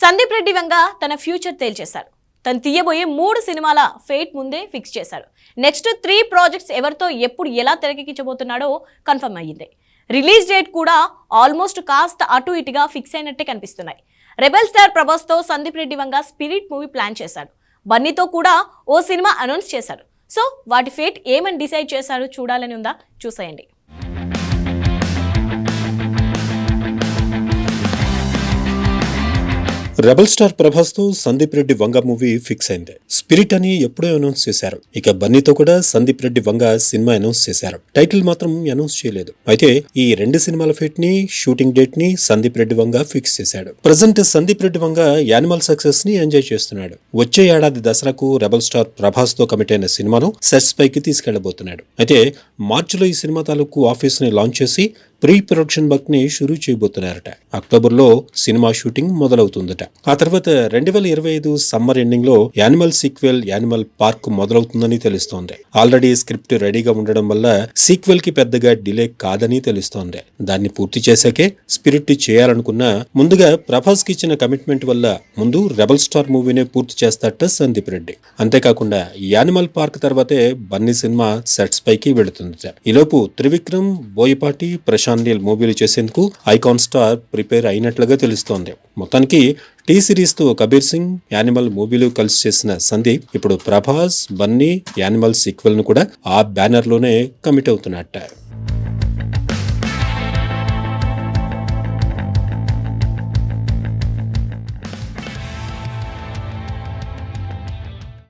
సందీప్ రెడ్డి వంగ తన ఫ్యూచర్ తేల్చేశారు. తను తీయబోయే మూడు సినిమాల ఫేట్ ముందే ఫిక్స్ చేశారు. నెక్స్ట్ త్రీ ప్రాజెక్ట్స్ ఎవరితో ఎప్పుడు ఎలా తెరకెక్కించబోతున్నాడో కన్ఫర్మ్ అయ్యింది. రిలీజ్ డేట్ కూడా ఆల్మోస్ట్ కాస్త అటు ఇటుగా ఫిక్స్ అయినట్టే కనిపిస్తున్నాయి. Rebel star ప్రభాస్తో Sandeep Reddy Vanga Spirit movie plan చేశాడు. బన్నీతో కూడా ఓ సినిమా అనౌన్స్ చేశారు. సో వాటి ఫేట్ ఏమని డిసైడ్ చేశారు చూడాలని ఉందా? చూసేయండి. రెబల్ స్టార్ ప్రభాస్తో సందీప్ రెడ్డి వంగ మూవీ ఫిక్స్ అయింది. స్పిరిట్ అని ఎప్పుడో అనౌన్స్ చేశారు. ఇక బన్నీతో కూడా సందీప్ రెడ్డి వంగ సినిమా అనౌన్స్ చేశారు. టైటిల్ మాత్రం అనౌన్స్ చేయలేదు. అయితే ఈ రెండు సినిమాల ఫేట్ని షూటింగ్ డేట్ని సందీప్ రెడ్డి వంగ ఫిక్స్ చేశాడు. ప్రజెంట్ సందీప్ రెడ్డి వంగ యానిమల్ సక్సెస్ని ఎంజాయ్ చేస్తున్నాడు. వచ్చే ఏడాది దసరాకు రెబల్ స్టార్ ప్రభాస్తో కమిట్ అయిన సినిమాను సెట్స్ పైకి తీసుకెళ్ళబోతున్నాడు. అయితే మార్చిలో ఈ సినిమా తాలూకు ఆఫీస్ని లాంచ్ చేసి ప్రీ ప్రొడక్షన్ వర్క్ని షురూ చేయబోతున్నారట. అక్టోబర్లో సినిమా షూటింగ్ మొదలవుతుందట. ఆ తర్వాత రెండు వేల ఇరవై ఐదు సమ్మర్ ఎండింగ్లో యానిమల్ సీక్వెల్ యానిమల్ పార్క్ మొదలవుతుందని తెలుస్తోంది. ఆల్రెడీ స్క్రిప్ట్ రెడీగా ఉండడం వల్ల సీక్వెల్కి పెద్దగా డిలే కాదని తెలుస్తోంది. దాన్ని పూర్తి చేశాకే స్పిరిట్ చేయాలనుకున్న ముందుగా ప్రభాస్కి ఇచ్చిన కమిట్మెంట్ వల్ల ముందు రెబల్ స్టార్ మూవీనే పూర్తి చేస్తాట సందీప్ రెడ్డి. అంతేకాకుండా యానిమల్ పార్క్ తర్వాతే బన్నీ సినిమా సెట్స్ పైకి వెళుతుంది ఈలోపు త్రివిక్రమ్ బోయపాటి ప్రశాంత్ నీల్ మూవీలు చేసేందుకు ఐకాన్ స్టార్ ప్రిపేర్ అయినట్లుగా తెలుస్తోంది. మొత్తానికి టీ సిరీస్తో కబీర్ సింగ్ యానిమల్ మూవీలు కలిసి చేసిన సందీప్ ఇప్పుడు ప్రభాస్ బన్నీ యానిమల్ సీక్వెల్ను కూడా ఆ బ్యానర్లోనే కమిట్ అవుతున్నట్ట.